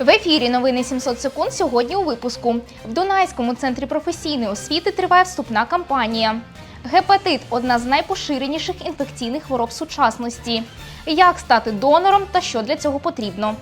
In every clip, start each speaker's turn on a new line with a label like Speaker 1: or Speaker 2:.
Speaker 1: В ефірі новини 700 секунд сьогодні у випуску. В Дунайському центрі професійної освіти триває вступна кампанія. Гепатит одна з найпоширеніших інфекційних хвороб сучасності. Як стати донором та що для цього потрібно?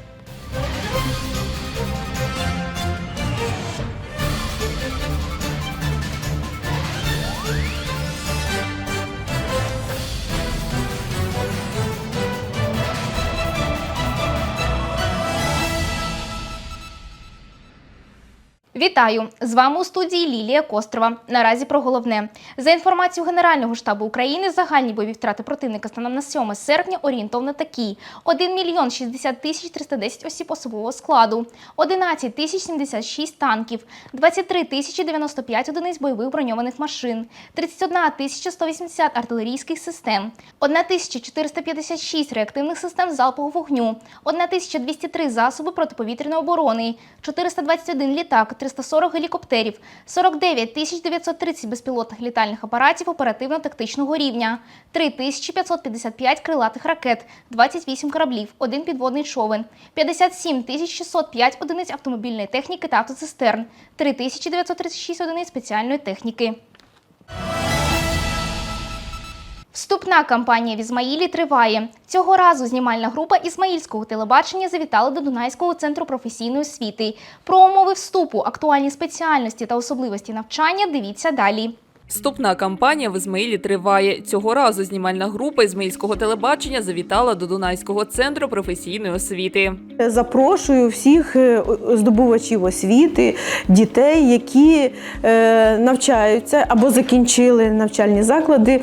Speaker 1: Вітаю! З вами у студії Лілія Кострова. Наразі про головне. За інформацією Генерального штабу України, загальні бойові втрати противника станом на 7 серпня орієнтовно такі: 1 мільйон 60 тисяч 310 осіб особового складу, 11 тисяч 76 танків, 23 тисячі 95 одиниць бойових броньованих машин, 31 тисяча 180 артилерійських систем, 1 тисяча 456 реактивних систем залпового вогню, 1 тисяча 203 засоби протиповітряної оборони, 421 літак, 340 гелікоптерів, 49 тисяч 930 безпілотних літальних апаратів оперативно-тактичного рівня, 3555 крилатих ракет, 28 кораблів, 1 підводний човен, 57 тисяч 605 одиниць автомобільної техніки та автоцистерн, 3936 одиниць спеціальної техніки. Вступна кампанія в Ізмаїлі триває. Цього разу знімальна група Ізмаїльського телебачення завітала до Дунайського центру професійної освіти. Про умови вступу, актуальні спеціальності та особливості навчання дивіться далі.
Speaker 2: Вступна кампанія в Ізмаїлі триває. Цього разу знімальна група Ізмаїльського телебачення завітала до Дунайського центру професійної освіти.
Speaker 3: Запрошую всіх е, здобувачів освіти, дітей, які е, навчаються або закінчили навчальні заклади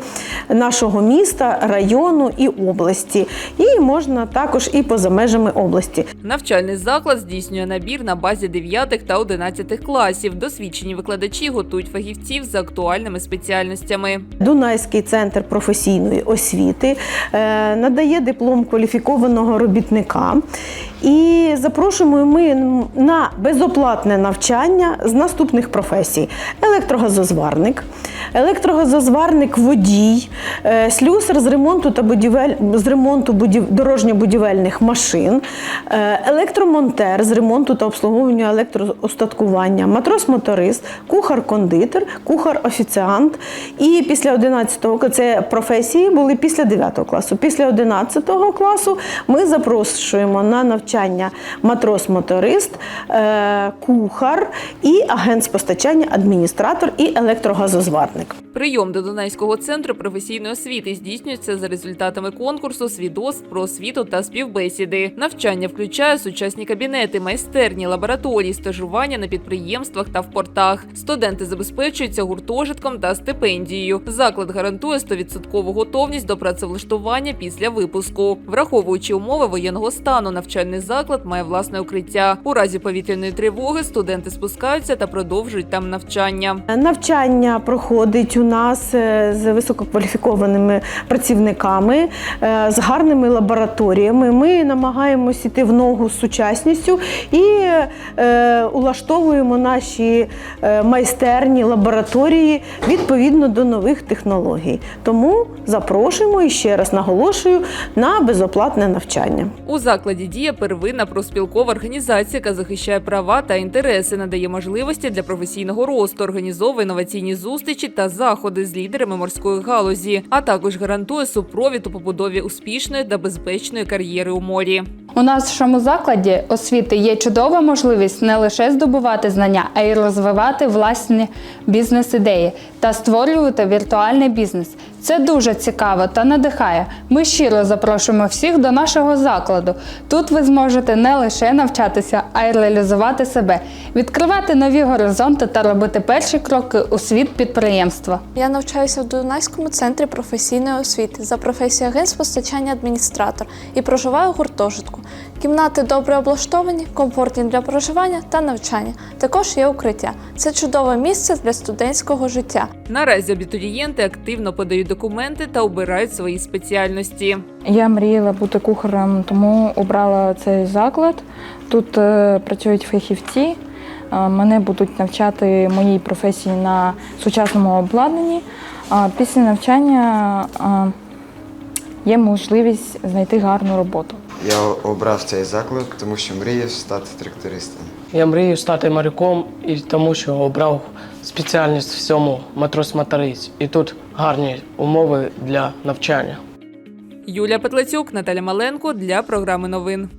Speaker 3: нашого міста, району і області. І можна також і поза межами області.
Speaker 2: Навчальний заклад здійснює набір на базі 9 та 11 класів. Досвідчені викладачі готують фахівців за актуальними спеціальностями.
Speaker 3: Дунайський центр професійної освіти е, надає диплом кваліфікованого робітника. І запрошуємо ми на безоплатне навчання з наступних професій: електрогазозварник, електрогазозварник водій, е, слюсар з ремонту та будівель з ремонту будів... дорожньо-будівельних машин, е, електромонтер з ремонту та обслуговування електроостаткування, матрос-моторист, кухар-кондитер, кухар-офіціант. І після 11-го це професії були після 9 класу. Після 11 класу ми запрошуємо на навчання матрос-моторист, е, кухар і агент з постачання, адміністратор і електрогазозварник.
Speaker 2: Прийом до Дунайського центру професійної освіти здійснюється за результатами конкурсу свідоцтв про освіту та співбесіди. Навчання включає сучасні кабінети, майстерні, лабораторії, стажування на підприємствах та в портах. Студенти забезпечуються гуртожитком та стипендією. Заклад гарантує 100% готовність до працевлаштування після випуску. Враховуючи умови воєнного стану, навчальний заклад має власне укриття. У разі повітряної тривоги студенти спускаються та продовжують там навчання.
Speaker 3: Навчання проходить у нас е, з висококваліфікованими працівниками, е, з гарними лабораторіями. Ми намагаємося йти в ногу з сучасністю і е, улаштовуємо наші майстерні лабораторії відповідно до нових технологій. Тому запрошуємо і ще раз наголошую на безоплатне навчання.
Speaker 2: У закладі діє первинна проспілкова організація, яка захищає права та інтереси, надає можливості для професійного росту, організовує інноваційні зустрічі та заходи з лідерами морської галузі, а також гарантує супровід у побудові успішної та безпечної кар'єри у морі.
Speaker 4: У нашому закладі освіти є чудова можливість не лише здобувати знання, а й розвивати власні бізнес-ідеї та створювати віртуальний бізнес. Це дуже цікаво та надихає. Ми щиро запрошуємо всіх до нашого закладу. Тут ви зможете не лише навчатися, а й реалізувати себе, відкривати нові горизонти та робити перші кроки у світ підприємства.
Speaker 5: Я навчаюся в Дунайському центрі професійної освіти за професією агент з постачання адміністратор і проживаю у гуртожитку. Кімнати добре облаштовані, комфортні для проживання та навчання. Також є укриття. Це чудове місце для студентського життя.
Speaker 2: Наразі абітурієнти активно подають документи та обирають свої спеціальності.
Speaker 6: Я мріяла бути кухарем, тому обрала цей заклад. Тут е, працюють фахівці. е, Мене будуть навчати моїй професії на сучасному обладнанні. А після навчання е, є можливість знайти гарну роботу.
Speaker 7: Я обрав цей заклад, тому що мріяв стати трактористом.
Speaker 8: Я мрію стати моряком і тому, що обрав спеціальність в цьому матрос-моторист. І тут гарні умови для навчання.
Speaker 2: Юлія Петлецюк, Наталя Маленко для програми новин.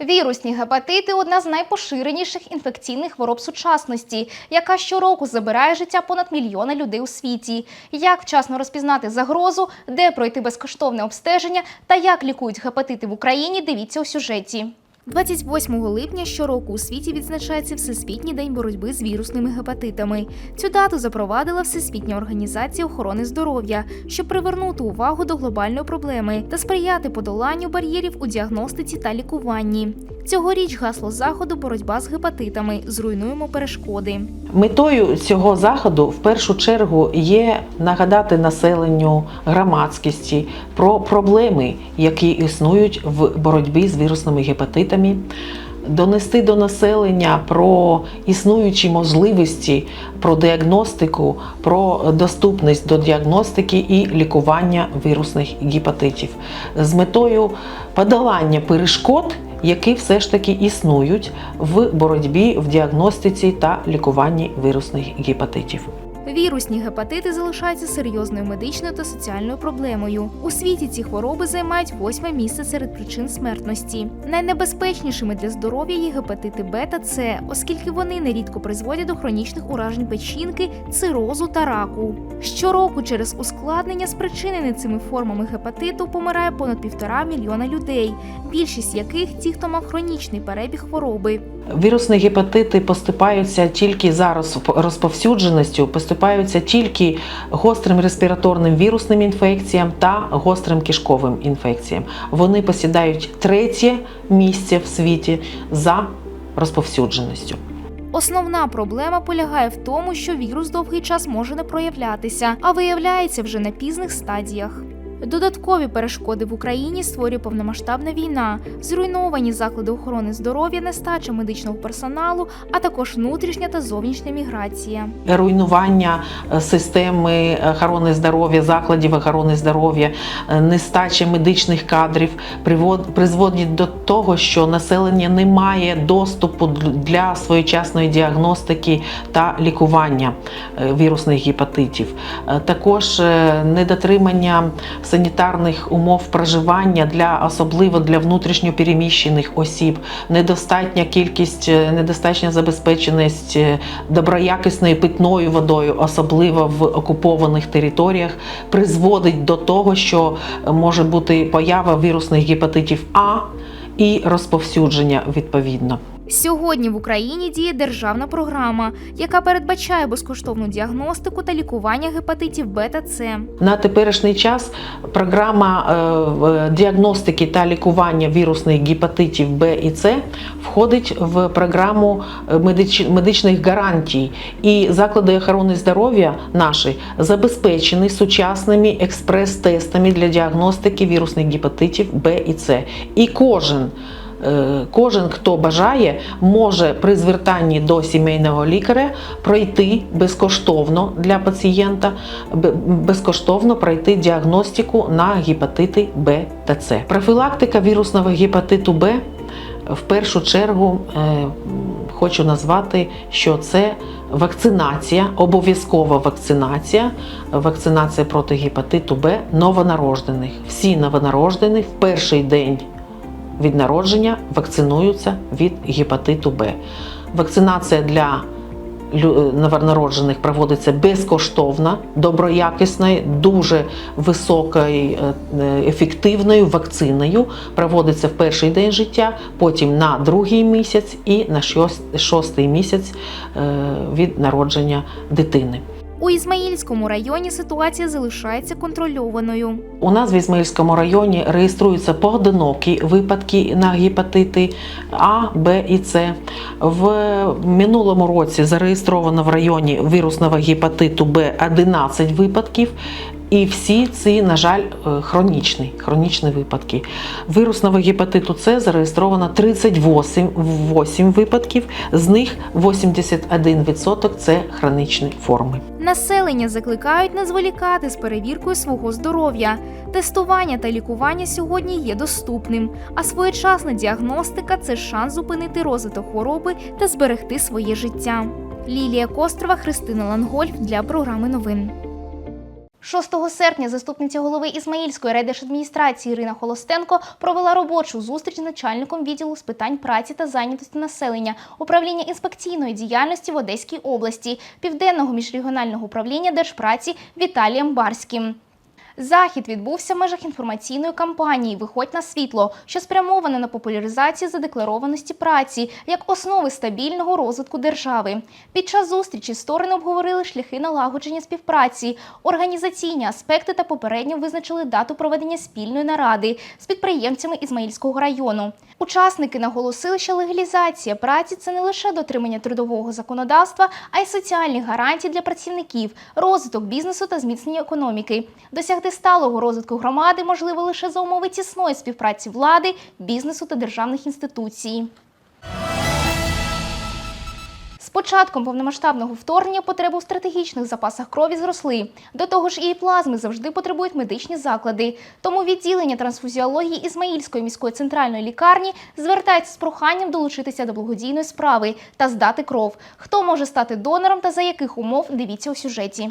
Speaker 1: Вірусні гепатити одна з найпоширеніших інфекційних хвороб сучасності, яка щороку забирає життя понад мільйона людей у світі. Як вчасно розпізнати загрозу, де пройти безкоштовне обстеження та як лікують гепатити в Україні, дивіться у сюжеті. 28 липня щороку у світі відзначається Всесвітній день боротьби з вірусними гепатитами. Цю дату запровадила Всесвітня організація охорони здоров'я, щоб привернути увагу до глобальної проблеми та сприяти подоланню бар'єрів у діагностиці та лікуванні. Цьогоріч гасло заходу боротьба з гепатитами. Зруйнуємо перешкоди.
Speaker 9: Метою цього заходу в першу чергу є нагадати населенню громадськості про проблеми, які існують в боротьбі з вірусними гепатитами, донести до населення про існуючі можливості, про діагностику, про доступність до діагностики і лікування вірусних гепатитів з метою подолання перешкод які все ж таки існують в боротьбі в діагностиці та лікуванні вірусних гепатитів.
Speaker 1: Вірусні гепатити залишаються серйозною медичною та соціальною проблемою. У світі ці хвороби займають восьме місце серед причин смертності. Найнебезпечнішими для здоров'я є гепатити Б та С, оскільки вони нерідко призводять до хронічних уражень печінки, цирозу та раку. Щороку через ускладнення, спричинені цими формами гепатиту, помирає понад півтора мільйона людей, більшість яких ті, хто мав хронічний перебіг хвороби.
Speaker 9: Вірусні гепатити поступаються тільки зараз розповсюдженістю, поступаються тільки гострим респіраторним вірусним інфекціям та гострим кишковим інфекціям. Вони посідають третє місце в світі за розповсюдженістю.
Speaker 1: Основна проблема полягає в тому, що вірус довгий час може не проявлятися, а виявляється вже на пізних стадіях. Додаткові перешкоди в Україні створює повномасштабна війна, зруйновані заклади охорони здоров'я, нестача медичного персоналу, а також внутрішня та зовнішня міграція.
Speaker 9: руйнування е, системи охорони здоров'я, закладів охорони здоров'я, е, нестача медичних кадрів призводить до того, що населення не має доступу для своєчасної діагностики та лікування е, вірусних гепатитів. Також недотримання санітарних умов проживання для особливо для внутрішньопереміщених осіб, недостатня кількість, е, недостатня забезпеченість е, доброякісною питною водою, особливо в окупованих територіях, призводить до того, що може бути поява вірусних гепатитів А і розповсюдження відповідно.
Speaker 1: Сьогодні в Україні діє державна програма, яка передбачає безкоштовну діагностику та лікування гепатитів Б та С.
Speaker 9: На теперішній час програма е, е, діагностики та лікування вірусних гепатитів Б і С входить в програму е, медичних гарантій. І заклади охорони здоров'я наші забезпечені сучасними експрес-тестами для діагностики вірусних гепатитів Б і С. І кожен Кожен, хто бажає, може при звертанні до сімейного лікаря пройти безкоштовно для пацієнта, безкоштовно пройти діагностику на гепатити Б та С. Профілактика вірусного гепатиту Б в першу чергу е, хочу назвати, що це вакцинація, обов'язкова вакцинація, вакцинація проти гепатиту Б новонароджених. Всі новонароджені в перший день від народження вакцинуються від гепатиту Б. Вакцинація для лю- новонароджених проводиться безкоштовно, доброякісною, дуже високою е, е, ефективною вакциною. Проводиться в перший день життя, потім на другий місяць і на шостий місяць е, від народження дитини.
Speaker 1: У Ізмаїльському районі ситуація залишається контрольованою.
Speaker 9: У нас в Ізмаїльському районі реєструються поодинокі випадки на гепатити А, Б і С. В минулому році зареєстровано в районі вірусного гепатиту Б 11 випадків. І всі ці, на жаль, е, хронічні, хронічні випадки. Вірусного гепатиту С зареєстровано 38 8 випадків, з них 81% це хронічні форми.
Speaker 1: Населення закликають не зволікати з перевіркою свого здоров'я. Тестування та лікування сьогодні є доступним, а своєчасна діагностика це шанс зупинити розвиток хвороби та зберегти своє життя. Лілія Кострова, Христина Лангольф для програми новин. 6 серпня заступниця голови Ізмаїльської райдержадміністрації Ірина Холостенко провела робочу зустріч з начальником відділу з питань праці та зайнятості населення управління інспекційної діяльності в Одеській області Південного міжрегіонального управління Держпраці Віталієм Барським. Захід відбувся в межах інформаційної кампанії Виходь на світло, що спрямована на популяризацію задекларованості праці як основи стабільного розвитку держави. Під час зустрічі сторони обговорили шляхи налагодження співпраці, організаційні аспекти та попередньо визначили дату проведення спільної наради з підприємцями Ізмаїльського району. Учасники наголосили, що легалізація праці це не лише дотримання трудового законодавства, а й соціальні гарантії для працівників, розвиток бізнесу та зміцнення економіки. Досягти сталого розвитку громади можливо лише за умови тісної співпраці влади, бізнесу та державних інституцій. З початком повномасштабного вторгнення потреби у стратегічних запасах крові зросли. До того ж, і плазми завжди потребують медичні заклади. Тому відділення трансфузіології Ізмаїльської міської центральної лікарні звертається з проханням долучитися до благодійної справи та здати кров. Хто може стати донором та за яких умов дивіться у сюжеті.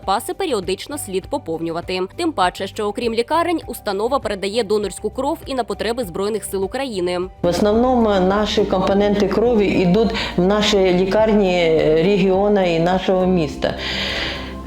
Speaker 10: запаси періодично слід поповнювати. Тим паче, що окрім лікарень, установа передає донорську кров і на потреби збройних сил України.
Speaker 11: В основному наші компоненти крові йдуть в наші лікарні регіону і нашого міста.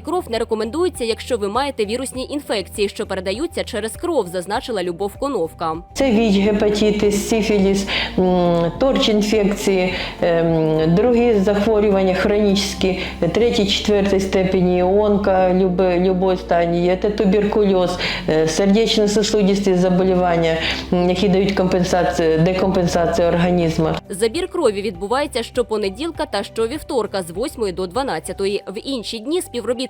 Speaker 10: кров не рекомендується, якщо ви маєте вірусні інфекції, що передаються через кров, зазначила Любов Коновка.
Speaker 11: Це ВІЧ, гепатитис, сифіліс, торч-інфекції, ем, другі захворювання хронічні, третій, четвертій степені, онка люб- любої стадії, це туберкульоз, е, сердечно-сосудисті заболівання, які дають компенсацію, декомпенсацію організму.
Speaker 10: Забір крові відбувається щопонеділка та щовівторка з 8 до 12. В інші дні співробітники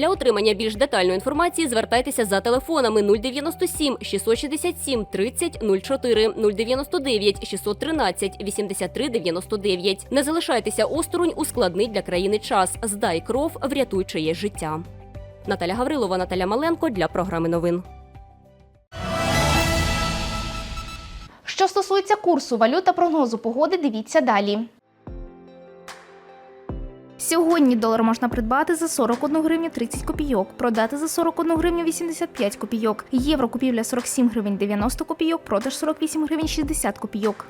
Speaker 10: Для отримання більш детальної інформації звертайтеся за телефонами 097 667 30 04, 099 613 83 99. Не залишайтеся осторонь у складний для країни час. Здай кров, врятуй чиє життя. Наталя Гаврилова, Наталя Маленко для програми новин.
Speaker 1: Що стосується курсу валют та прогнозу погоди, дивіться далі. Сьогодні долар можна придбати за 41 гривню 30 копійок, продати за 41 гривню 85 копійок. Євро купівля 47 гривень 90 копійок, продаж 48 гривень 60 копійок.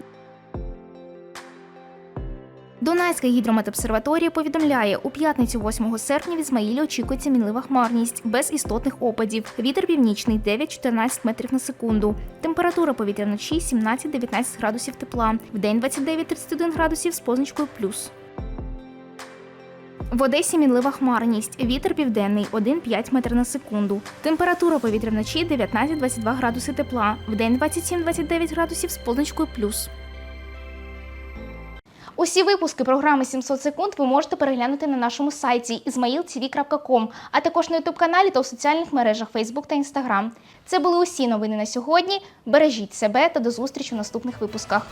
Speaker 1: Дунайська гідрометобсерваторія повідомляє, у п'ятницю 8 серпня в Ізмаїлі очікується мінлива хмарність без істотних опадів. Вітер північний 9-14 метрів на секунду. Температура повітря вночі 17-19 градусів тепла. Вдень 29-31 градусів з позначкою плюс. В Одесі мінлива хмарність. Вітер південний 1,5 метр на секунду. Температура повітря вночі 19-22 градуси тепла. Вдень 27-29 градусів з позначкою плюс. Усі випуски програми 700 секунд ви можете переглянути на нашому сайті ismailtv.com, а також на ютуб каналі та у соціальних мережах Facebook та Instagram. Це були усі новини на сьогодні. Бережіть себе та до зустрічі у наступних випусках.